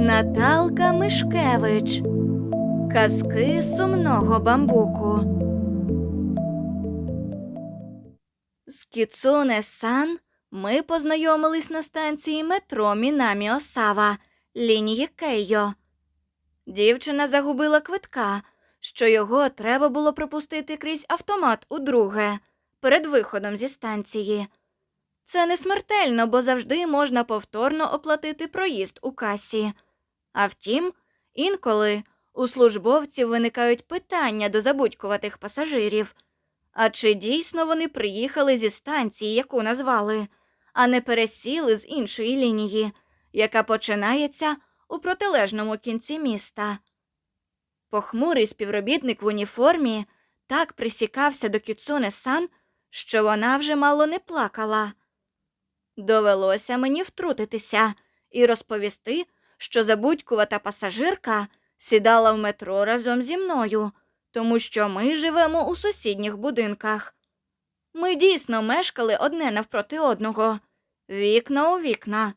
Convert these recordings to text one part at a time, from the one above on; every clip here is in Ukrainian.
Наталка Мишкевич. Казки сумного бамбуку. З Кіцуне Сан ми познайомились на станції метро Мінамі Осава лінії Кейо. Дівчина загубила квитка, що його треба було пропустити крізь автомат удруге перед виходом зі станції. Це не смертельно, бо завжди можна повторно оплатити проїзд у касі. А втім, інколи у службовців виникають питання до забудькуватих пасажирів. А чи дійсно вони приїхали зі станції, яку назвали, а не пересіли з іншої лінії, яка починається у протилежному кінці міста? Похмурий співробітник в уніформі так присікався до Кіцуне Сан, що вона вже мало не плакала. Довелося мені втрутитися і розповісти, що забудькувата пасажирка сідала в метро разом зі мною, тому що ми живемо у сусідніх будинках. Ми дійсно мешкали одне навпроти одного, вікна у вікна,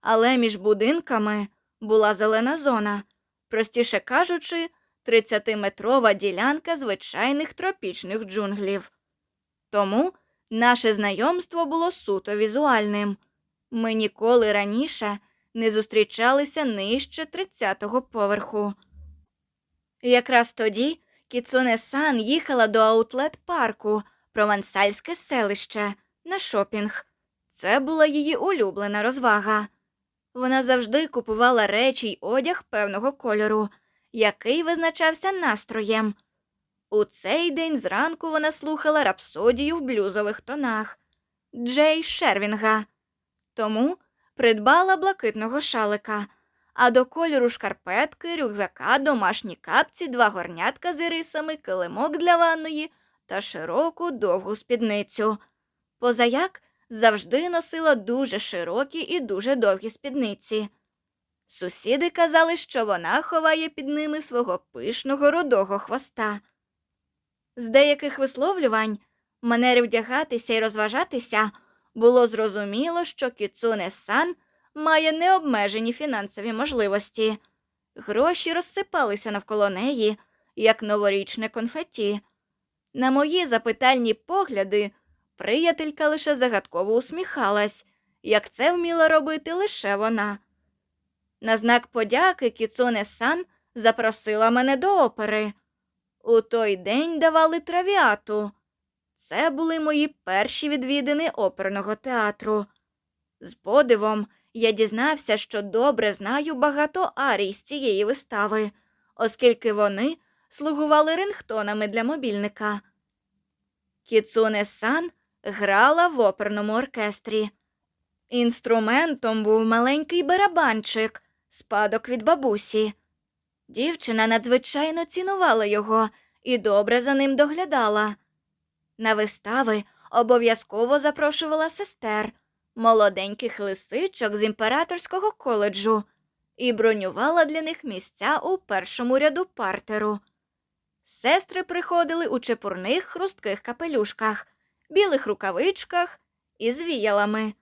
але між будинками була зелена зона, простіше кажучи, 30-метрова ділянка звичайних тропічних джунглів. Тому наше знайомство було суто візуальним. Ми ніколи раніше не зустрічалися нижче 30-го поверху. Якраз тоді Кіцуне Сан їхала до аутлет парку, провансальське селище, на шопінг. Це була її улюблена розвага. Вона завжди купувала речі й одяг певного кольору, який визначався настроєм. У цей день зранку вона слухала рапсодію в блюзових тонах Джей Шервінга. Тому придбала блакитного шалика, а до кольору шкарпетки, рюкзака, домашні капці, два горнятка з ірисами, килимок для ванної та широку довгу спідницю. Позаяк завжди носила дуже широкі і дуже довгі спідниці. Сусіди казали, що вона ховає під ними свого пишного рудого хвоста. З деяких висловлювань, манери вдягатися і розважатися, було зрозуміло, що Кіцуне Сан має необмежені фінансові можливості. Гроші розсипалися навколо неї, як новорічне конфеті. На мої запитальні погляди приятелька лише загадково усміхалась, як це вміла робити лише вона. На знак подяки Кіцуне Сан запросила мене до опери. У той день давали травіату. Це були мої перші відвідини оперного театру. З подивом я дізнався, що добре знаю багато арій з цієї вистави, оскільки вони слугували рингтонами для мобільника. Кіцуне Сан грала в оперному оркестрі. Інструментом був маленький барабанчик, спадок від бабусі. Дівчина надзвичайно цінувала його і добре за ним доглядала. На вистави обов'язково запрошувала сестер, молоденьких лисичок з імператорського коледжу і бронювала для них місця у першому ряду партеру. Сестри приходили у чепурних хрустких капелюшках, білих рукавичках і з віялами.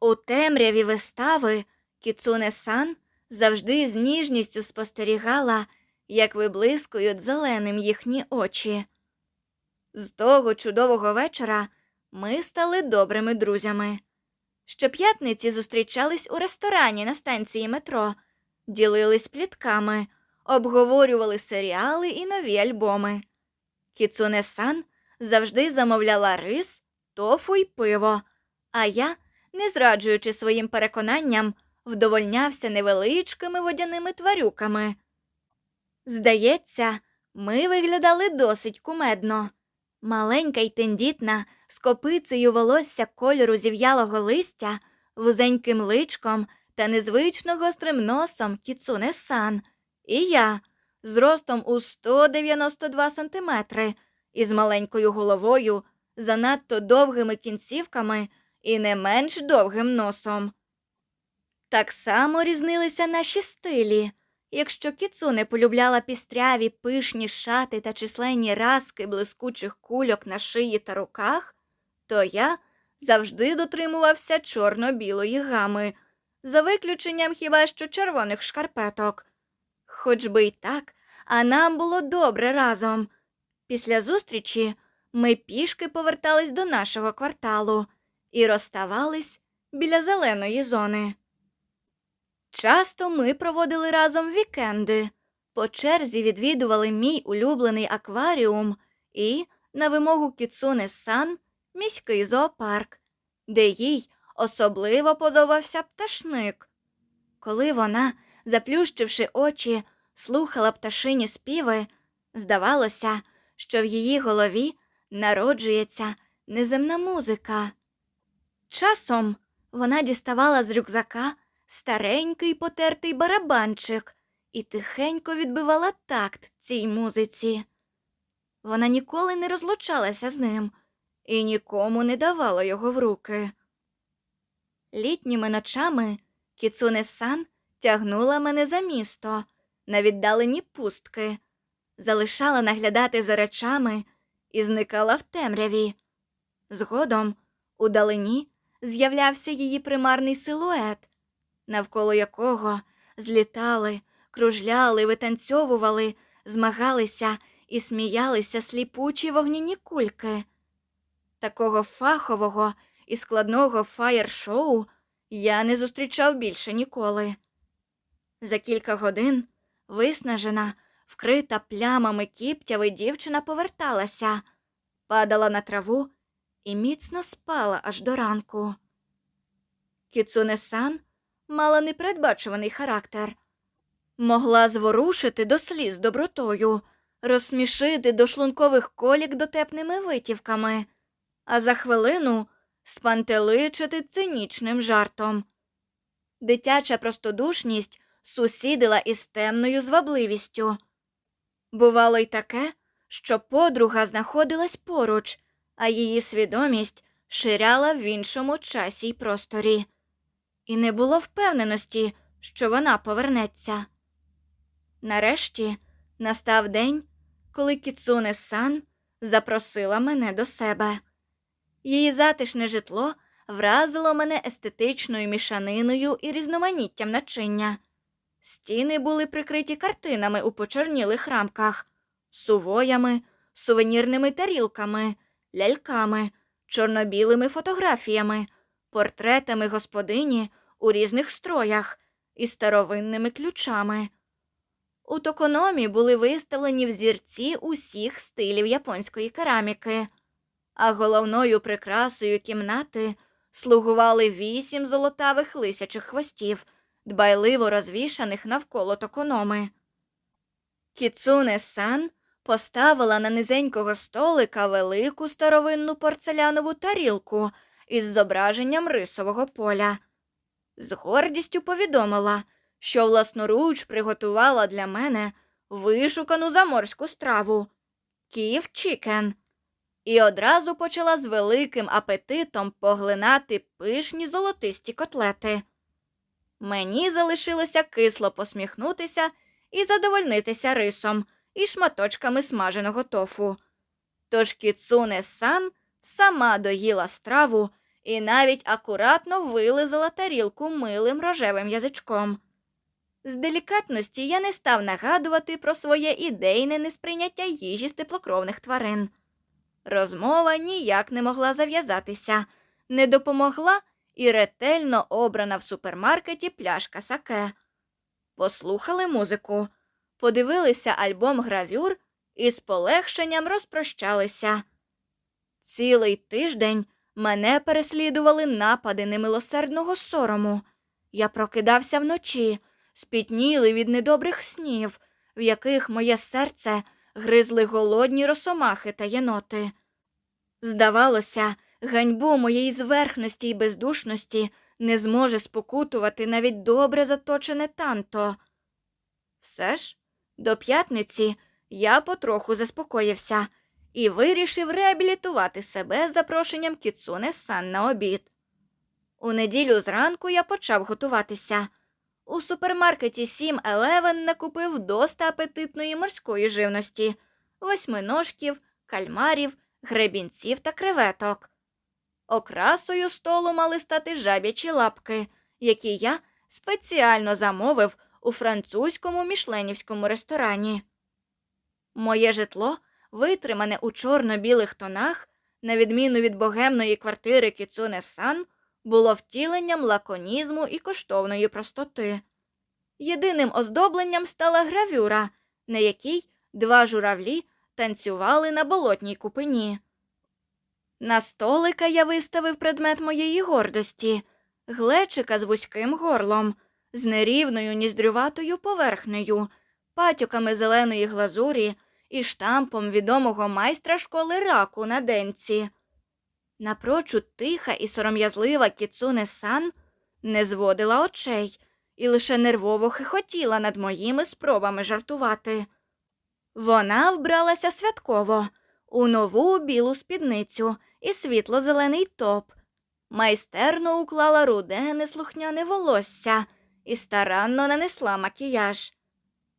У темряві вистави Кіцуне Сан завжди з ніжністю спостерігала, як виблискують зеленим їхні очі. З того чудового вечора ми стали добрими друзями. Щоп'ятниці зустрічались у ресторані на станції метро, ділились плітками, обговорювали серіали і нові альбоми. Кіцуне Сан завжди замовляла рис, тофу й пиво, а я, не зраджуючи своїм переконанням, вдовольнявся невеличкими водяними тварюками. Здається, ми виглядали досить кумедно. Маленька й тендітна, з копицею волосся кольору зів'ялого листя, вузеньким личком та незвично гострим носом кіцуне сан, і я з ростом у 192 сантиметри і з маленькою головою, занадто довгими кінцівками і не менш довгим носом. Так само різнилися наші стилі. Якщо кіцуне полюбляла пістряві пишні шати та численні разки блискучих кульок на шиї та руках, то я завжди дотримувався чорно-білої гами, за виключенням хіба що червоних шкарпеток. Хоч би й так, а нам було добре разом. Після зустрічі ми пішки повертались до нашого кварталу і розставались біля зеленої зони. Часто ми проводили разом вікенди, по черзі відвідували мій улюблений акваріум і, на вимогу Кіцуне Сан, міський зоопарк, де їй особливо подобався пташник. Коли вона, заплющивши очі, слухала пташині співи, здавалося, що в її голові народжується неземна музика. Часом вона діставала з рюкзака старенький потертий барабанчик і тихенько відбивала такт цій музиці. Вона ніколи не розлучалася з ним і нікому не давала його в руки. Літніми ночами Кіцуне Сан тягнула мене за місто на віддалені пустки, залишала наглядати за речами і зникала в темряві. Згодом, удалині, з'являвся її примарний силует, навколо якого злітали, кружляли, витанцьовували, змагалися і сміялися сліпучі вогняні кульки. Такого фахового і складного фаєр-шоу я не зустрічав більше ніколи. За кілька годин, виснажена, вкрита плямами кіптяви, дівчина поверталася, падала на траву і міцно спала аж до ранку. Кіцуне-сан мала непередбачуваний характер, могла зворушити до сліз добротою, розсмішити до шлункових колік дотепними витівками, а за хвилину спантеличити цинічним жартом. Дитяча простодушність сусідила із темною звабливістю. Бувало й таке, що подруга знаходилась поруч, а її свідомість ширяла в іншому часі й просторі, і не було впевненості, що вона повернеться. Нарешті настав день, коли Кіцуне Сан запросила мене до себе. Її затишне житло вразило мене естетичною мішаниною і різноманіттям начиння. Стіни були прикриті картинами у почорнілих рамках, сувоями, сувенірними тарілками, ляльками, чорно-білими фотографіями, портретами господині у різних строях і старовинними ключами. У токономі були виставлені взірці усіх стилів японської кераміки, а головною прикрасою кімнати слугували вісім золотавих лисячих хвостів, дбайливо розвішаних навколо токономи. Кіцуне сан поставила на низенького столика велику старовинну порцелянову тарілку із зображенням рисового поля. З гордістю повідомила, що власноруч приготувала для мене вишукану заморську страву ків чікен, і одразу почала з великим апетитом поглинати пишні золотисті котлети. Мені залишилося кисло посміхнутися і задовольнитися рисом і шматочками смаженого тофу. Тож кіцуне сан сама доїла страву і навіть акуратно вилизала тарілку милим рожевим язичком. З делікатності я не став нагадувати про своє ідейне несприйняття їжі з теплокровних тварин. Розмова ніяк не могла зав'язатися, не допомогла і ретельно обрана в супермаркеті пляшка саке. Послухали музику, подивилися альбом гравюр і з полегшенням розпрощалися. Цілий тиждень мене переслідували напади немилосердного сорому. Я прокидався вночі, спітнілий від недобрих снів, в яких моє серце гризли голодні росомахи та єноти. Здавалося, ганьбу моєї зверхності й бездушності не зможе спокутувати навіть добре заточене танто. Все ж, до п'ятниці я потроху заспокоївся і вирішив реабілітувати себе з запрошенням Кіцуне сан на обід. У неділю зранку я почав готуватися. У супермаркеті 7 Eleven накупив доста апетитної морської живності, восьминожків, кальмарів, гребінців та креветок. Окрасою столу мали стати жаб'ячі лапки, які я спеціально замовив у французькому мішленівському ресторані. Моє житло, витримане у чорно-білих тонах, на відміну від богемної квартири Кіцуне Сан, було втіленням лаконізму і коштовної простоти. Єдиним оздобленням стала гравюра, на якій два журавлі танцювали на болотній купині. На столика я виставив предмет моєї гордості глечика з вузьким горлом, з нерівною ніздрюватою поверхнею, патюками зеленої глазурі і штампом відомого майстра школи раку на денці. Напрочуд тиха і сором'язлива Кіцуне Сан не зводила очей і лише нервово хихотіла над моїми спробами жартувати. Вона вбралася святково у нову білу спідницю і світло-зелений топ, майстерно уклала руде неслухняне волосся і старанно нанесла макіяж.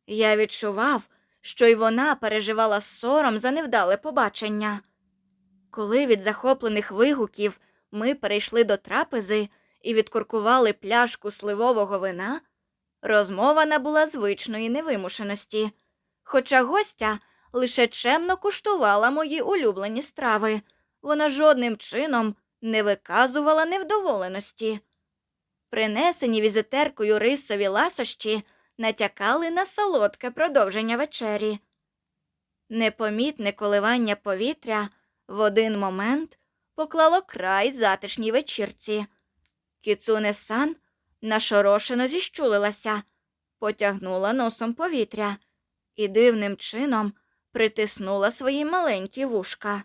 Я відчував, що й вона переживала сором за невдале побачення. Коли від захоплених вигуків ми перейшли до трапези і відкуркували пляшку сливового вина, розмова набула звичної невимушеності, хоча гостя лише чемно куштувала мої улюблені страви, вона жодним чином не виказувала невдоволеності. Принесені візитеркою рисові ласощі натякали на солодке продовження вечері. Непомітне коливання повітря в один момент поклало край затишній вечірці. Кіцуне сан нашорошено зіщулилася, потягнула носом повітря і дивним чином притиснула свої маленькі вушка.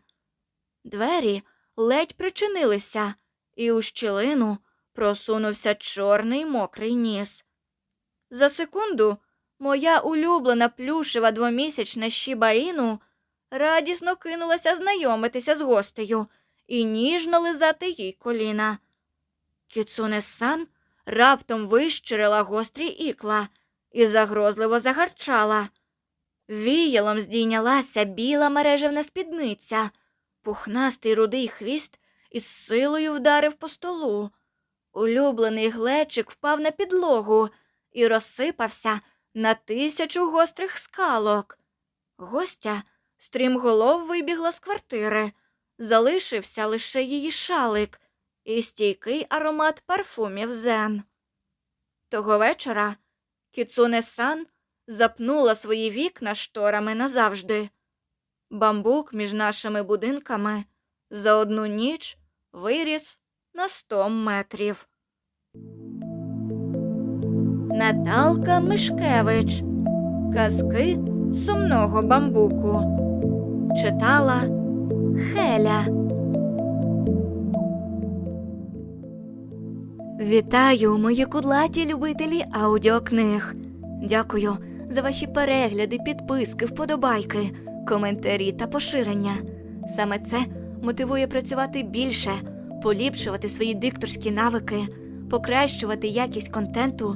Двері ледь причинилися, і у щілину просунувся чорний мокрий ніс. За секунду моя улюблена плюшева двомісячна щібаїну радісно кинулася знайомитися з гостею і ніжно лизати їй коліна. Кіцуне сан раптом вищирила гострі ікла і загрозливо загарчала. Віялом здійнялася біла мережевна спідниця, пухнастий рудий хвіст із силою вдарив по столу. Улюблений глечик впав на підлогу і розсипався на тисячу гострих скалок. Гостя стрімголов вибігла з квартири. Залишився лише її шалик і стійкий аромат парфумів зен. Того вечора Кіцуне сан запнула свої вікна шторами назавжди. Бамбук між нашими будинками за одну ніч виріс на сто метрів. Наталка Мишкевич. Казки сумного бамбуку. Читала Хеля. Вітаю, мої кудлаті любителі аудіокниг. Дякую за ваші перегляди, підписки, вподобайки, коментарі та поширення. Саме це мотивує працювати більше, поліпшувати свої дикторські навики, покращувати якість контенту